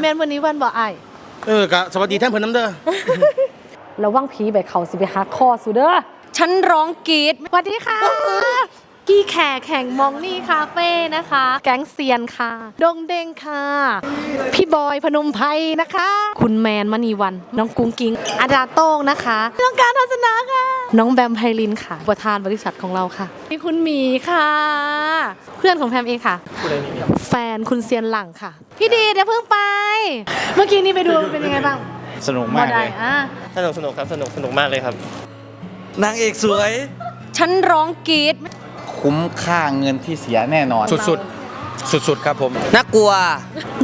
แม่นวันนี้วันบ่ไอายเออกะสวัสดีแท่านเพิ่นน้ำเด้อระวังผีแบบเขาสิไปหักคอสุเด้อฉันร้องกรีดสวัสดีค่ะ กี้แขกแข่งมองนี่คาเฟ่นะคะ แก๊งเซียนค่ะ ดงเด้งค่ะ พี่บอยพนมไพรนะคะ คุณแมนมณีวัน น้องกุ้งกิ้งอาดาโต้งนะคะน้องการทัศนะค่ะ น้องแบมไพลินค่ะ ประธานบริษัทของเราค่ะมีคุณหมีค่ะ เพื่อนของแพมเองค่ะ แฟนคุณเซียนหลังค่ะ พี่ดีเดี๋ยวเพิ่งไป เมื่อกี้นี้ไปดูเป็นยังไงบ้างสนุกมากได้เลยอะสนุกสนุกครับสนุกสนุกมากเลยครับ นางเอกสวย ฉันร้องกรีดคุ้มค่าเงินที่เสียแน่นอนสุดๆ สุดๆครับผม น่ากลัว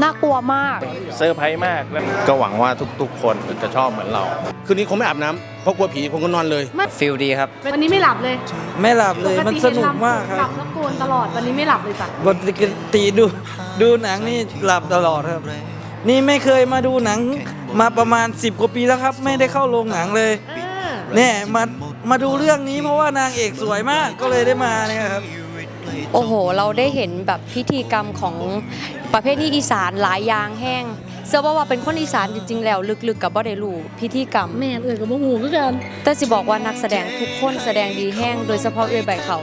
น่ากลัวมาก เซอร์ไพรส์มากแล้วก็หวังว่าทุกๆ คนจะชอบเหมือนเรา คืนนี้คงไม่อาบน้ำเพราะกลัวผีผมก็นอนเลย ฟิลดีครับ วันนี้ไม่หลับเลย ไม่หลับเลย มันสนุกมากคหรัลับบแล้วโกนตลอด วันนี้ไม่หลับเลยจ้ะปกติดู ดูหนังนี่หลับตลอดครับ นี่ไม่เคยมาดูหนัง มาประมาณ 10 กว่าปีแล้วครับ ไม่ได้เข้าโรงหนังเลยเออเนี่ยมา มาดูเรื่องนี้เพราะว่านางเอกสวยมาก ก็เลยได้มาเนี่ยครับ โอ้โห เราได้เห็นแบบพิธีกรรมของประเภทนี้อีสานหลายอย่างแห้งเสื้อว่าว่าเป็นคนอีสานจริงๆ แล้วลึกๆกับบ่ได้รู้พิธีกรรม แม่เอ่ยกับโมหูก็กัน แต่สิบอกว่านักแสดงทุกคนแสดงดีแห้งโดยเฉพาะเอือยใบเขา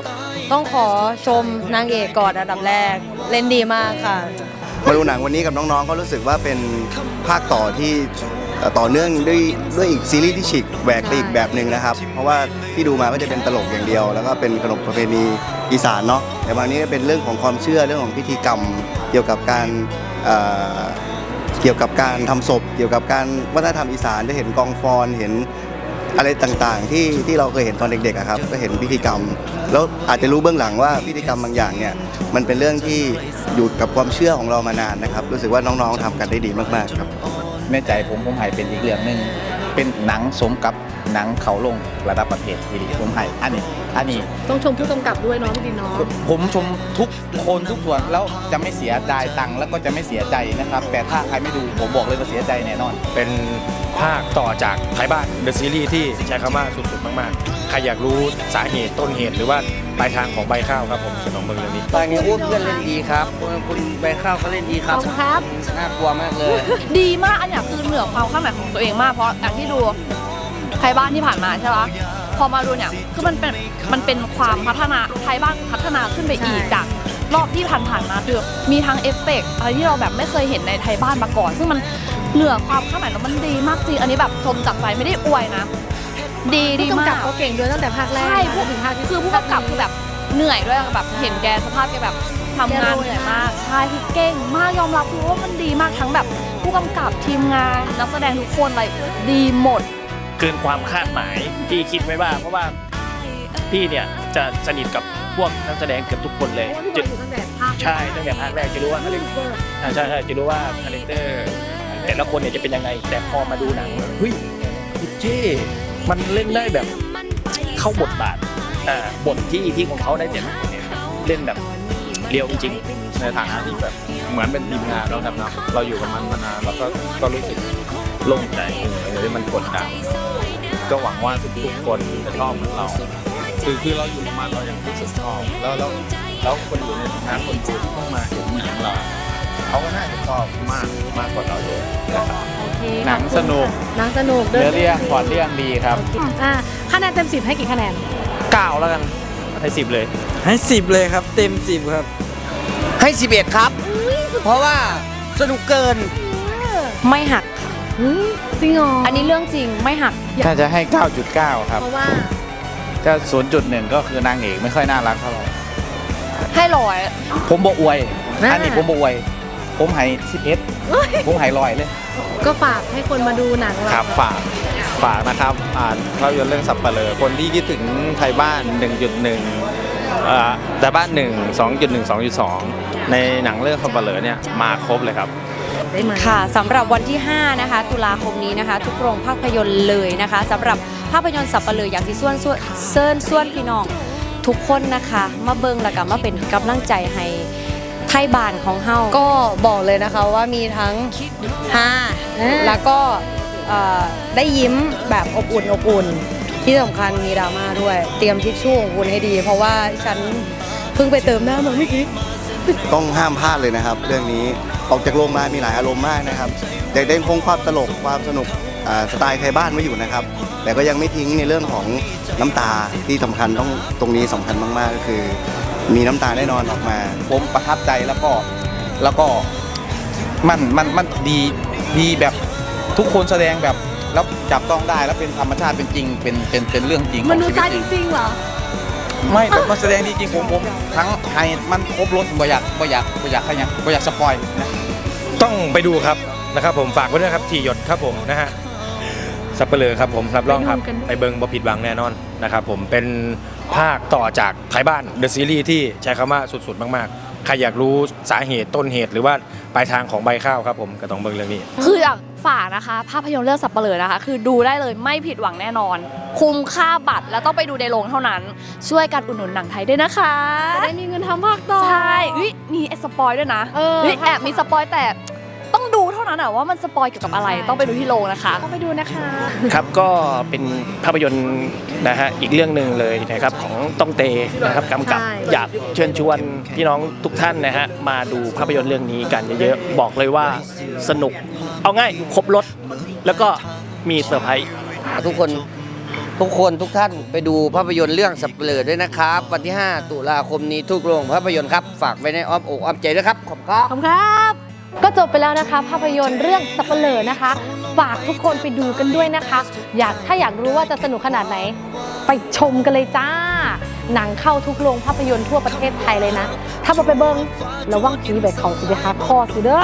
ต้องขอชมนางเอกก่อนอันดับแรก เล่นดีมากค่ะ มาดูหนังวันนี้กับน้องๆ ก็รู้สึกว่าเป็นภาคต่อที่เอ่อ ต่อเนื่องด้วยด้วยอีกซีรีส์ที่ฉีกแหวกไปอีกแบบหนึ่งนะครับ เพราะว่าที่ดูมาก็จะเป็นตลกอย่างเดียว แล้วก็เป็นขนบประเพณีอีสานเนาะแต่วันนี้เป็นเรื่องของความเชื่อเรื่องของพิธีกรรม เกี่ยวกับการเเกี่ยวกับการทำศพ เกี่ยวกับการวัฒนธรรมอีสานได้เห็นกองฟอนเห็นอะไรต่างๆ ที่ที่เราเคยเห็นตอนเด็กๆครับก็เห็นพิธีกรรม แล้วอาจจะรู้เบื้องหลังว่าพิธีกรรมบางอย่างเนี่ยมันเป็นเรื่องที่อยู่กับความเชื่อของเรามานานนะครับรู้สึกว่าน้องๆทำกันได้ดีมากๆครับ ในใจผมผมให้เป็นอีกเรื่องหนึ่งเป็นหนังสมกับหนังเขาลงระดับประเทศที่ดีผมให้อันนี้อันนี้ต้องชมผู้กำกับด้วยเน้องพี่ดีเน้องผมชมทุกคนทุกส่วนแล้วจะไม่เสียดายตังค์แล้วก็จะไม่เสียใจนะครับ แต่ถ้าใครไม่ดูผมบอกเลยว่าเสียใจแน่นอน เป็นภาคต่อจากไทยบ้านเดอะซีรีส์ที่ใช้คำว่าสุดๆมากๆใครอยากรู้สาเหตุต้นเหตุหรือว่าปลายทางของใบข้าวครับผมจะลองเบิ่งเรื่องนี้ตอนนี้อ้วนเพื่อนเล่นดีครับคุณใบข้าวก็เล่นดีขครัอบบ คุณครับ น่ากลัวมากเลย ดีมากอันเนี้ยคือเหนือความคาดหมายของตัวเองมากเพราะอย่างที่ดูไทยบ้านที่ผ่านมาใช่ปะพอมาดูเนี่ยคือมันเป็นมันเป็นความพัฒนาไทยบ้านพัฒนาขึ้นไปอีกจากรอบที่ผ่านๆมาคือมีทั้งเอฟเฟกต์อะไรที่เราแบบไม่เคยเห็นในไทยบ้านมาก่อน ซึ่งมันเหนือความคาดหมายแล้วมันดีมากจริงอันนี้แบบชมจากใจไม่ได้อวยนะ ดีดีผู้มากกำกับเขาเก่งด้วยตั้งแต่ภาคแรกใช่พวกถึงภาคที่ คือผู้กำกับคือแบบเหนื่อยด้วยแบบเห็นแกสภาพแกแบบทำงานเหนื่อยมาก ใช่คือเก่งมากยอมรับคือว่ามันดีมากทั้งแบบ ผู้กำกับทีมงานนักแสดงทุกคนอะไรดีหมด เกินความคาดหมายที่คิดไว้ว่า เพราะว่าพี่เนี่ยจะสนิทกับพวกนักแสดงเกือบทุกคนเลยโอ้ยจะพี่บอยอยู่ตั้งแต่ภาคใช่ตั้งแต่ภาคแรกจะรู้ว่าคาแรคอ่าใช่ใช่จะรู้ว่าคาแรคเตอร์แต่ละคนเนี่ยจะเป็นยังไง แต่พอมาดูหนังเฮ้ยเจ้ มันเล่นได้แบบเข้าบทบาทอ่าบทที่ที่ของเขาได้แต่นเนี่ยเล่นแบบเรียวจริงในฐานะที่แบบเหมือนเป็นทีมงานเราครับเนาะเราอยู่กับมันมานานแล้วก็ก็รู้สึกโล่งใจเออที่มันกดดันก็หวังว่าทุกๆคนจะชอบเหมือนเราคือคือเราอยู่กับมันเรายังรู้สึกชอบแล้วแล้วแล้วคนอยู่ในฐานะคนดูที่ต้องมาเห็นหนังเรา เขาก็น่าจะชอบมากมากกว่าเราเยอะนะครับ โอเคหนังสนุก หนังสนุกเนื้อเรื่องพล็อตเรื่องดีครับ อ่าคะแนนเต็มสิบให้กี่คะแนน เก้าแล้วกันๆให้สิบเลย ให้สิบเลยครับเต็มสิบครับ ให้11ครับ เพราะว่าสนุกเกิน ไม่หักค่ะเฮ้ยจริงเหรออัอันนี้เรื่องจริงไม่หัก ถ้าจะให้ 9.9 ครับ เพราะว่าก็0.1 ก็คือนางเอกไม่ค่อยน่ารักเท่าไหร่ ให้ร้อย ผมบอกอวยน่าอันนี้ผมบอกอวย ผมให้11ผมให้ลอยเลย ก็ฝากให้คนมาดูหนังเราครับฝากฝากนะครับอ่านภาพยนตร์เรื่องสับปะเลอคนที่คิดถึงไทยบ้าน 1.1เอ่อแต่บ้าน 1 2.1 2.2 ในหนังเรื่องสับปะเลอเนี่ยมาครบเลยครับ ได้ไหม ค่ะสำหรับวันที่ 5 นะคะ ตุลาคมนี้นะคะ ทุกโรงภาพยนตร์เลยนะคะสำหรับภาพยนตร์สับปะเลออยากที่ส่วนส่วนเซินส่วนพี่น้อง ทุกคนนะคะ มาเบิงแล้วก็มาเป็นกำลังใจให้ ไทยบ้านของเฮาก็บอกเลยนะคะว่ามีทั้งฮาแล้วก็เอ่อได้ยิ้มแบบอบอุ่นอบอุ่น ที่สำคัญมีดราม่าด้วย เตรียมทิชชู่ของคุณให้ดี เพราะว่าฉันเพิ่งไปเติมหน้ามาเมื่อกี้ต้องห้ามพลาดเลยนะครับ เรื่องนี้ออกจากโรงมามีหลายอารมณ์มากนะครับอยากได้คงความตลกความสนุกอ่าสไตล์ไทยบ้านไว้อยู่นะครับ แต่ก็ยังไม่ทิ้งในเรื่องของน้ำตาที่สำคัญต้องตรงนี้สำคัญมากๆก็คือ มีน้ำตาแน่นอนออกมา ผมประทับใจแล้วก็แล้วก็มันมันมันดีดีแบบทุกคนแสดงแบบแล้วจับต้องได้แล้วเป็นธรรมชาติเป็นจริงเป็นเป็นเป็นเรื่องจริงขมัอนงดูชีวิตาตจจริงริงๆเหรอ ไม่แต่มันแสดงดีจริงผมผมทั้งไฮมันครบรถบ่อยากบ่อยากบ่อยากใครยังบ่อยากสปอยนะต้องไปดูครับนะครับผมฝากไว้ด้วยครับทีหยดครับผมนะฮะสับเปลือครับผมรับรองครับไปดูกันด้วยไปเบิงบ่ผิดหวังแน่นอน นะครับผมเป็นภาคต่อจากไทยบ้านเดอะซีรีส์ที่ใช้คำว่าสุด ๆ มาก ๆ ใครอยากรู้สาเหตุต้นเหตุหรือว่าปลายทางของใบข้าวครับผมก็ต้องเบิงเรื่องนี้ คืออยากฝากนะคะ ภาพยนตร์เรื่องสับเปลือนะคะ คือดูได้เลยไม่ผิดหวังแน่นอน คุ้มค่าบัตรแล้วต้องไปดูในโรงเท่านั้น ช่วยกันอุดหนุนหนังไทยด้วยนะคะจะได้มีเงินทำภาคต่อ ใช่อุ๊ยมีไอ้สปอยด้วยนะเออเฮ้ยแอบมีสปอยแต่ต้องดูเท่านั้นอะว่ามันสปอยเกี่ยวกับอะไรใช่ต้องไปดูที่โรงนะคะ ต้องไปดูนะคะ ครับก็เป็นภาพยนตร์นะฮะอีกเรื่องหนึ่งเลยนะครับของต้องเตนะครับกำกับใช่ อยากเชิญชวนพี่น้องทุกท่านนะฮะมาดูภาพยนตร์เรื่องนี้กันเยอะๆบอกเลยว่าสนุก เอาง่ายครบรถแล้วก็มีเซอร์ไพรส์ทุกคนทุกคนทุกท่านไปดูภาพยนตร์เรื่องสับเปลือด้วยนะครับ วันที่ 5 ตุลาคมนี้ทุกโรงภาพยนตร์ครับ ฝากไว้ในอ้อมอกอ้อมใจด้วยครับ ขอบคุณครับ ขอบคุณครับ ก็จบไปแล้วนะคะ ภาพยนตร์เรื่องสับเปลอนะคะ ฝากทุกคนไปดูกันด้วยนะคะ อยากถ้าอยากรู้ว่าจะสนุกขนาดไหน ไปชมกันเลยจ้า หนังเข้าทุกโรงภาพยนตร์ทั่วประเทศไทยเลยนะ ถ้าบ่ไปเบิ้งระวังผีไปเขาสิไปหาคอสิเด้อ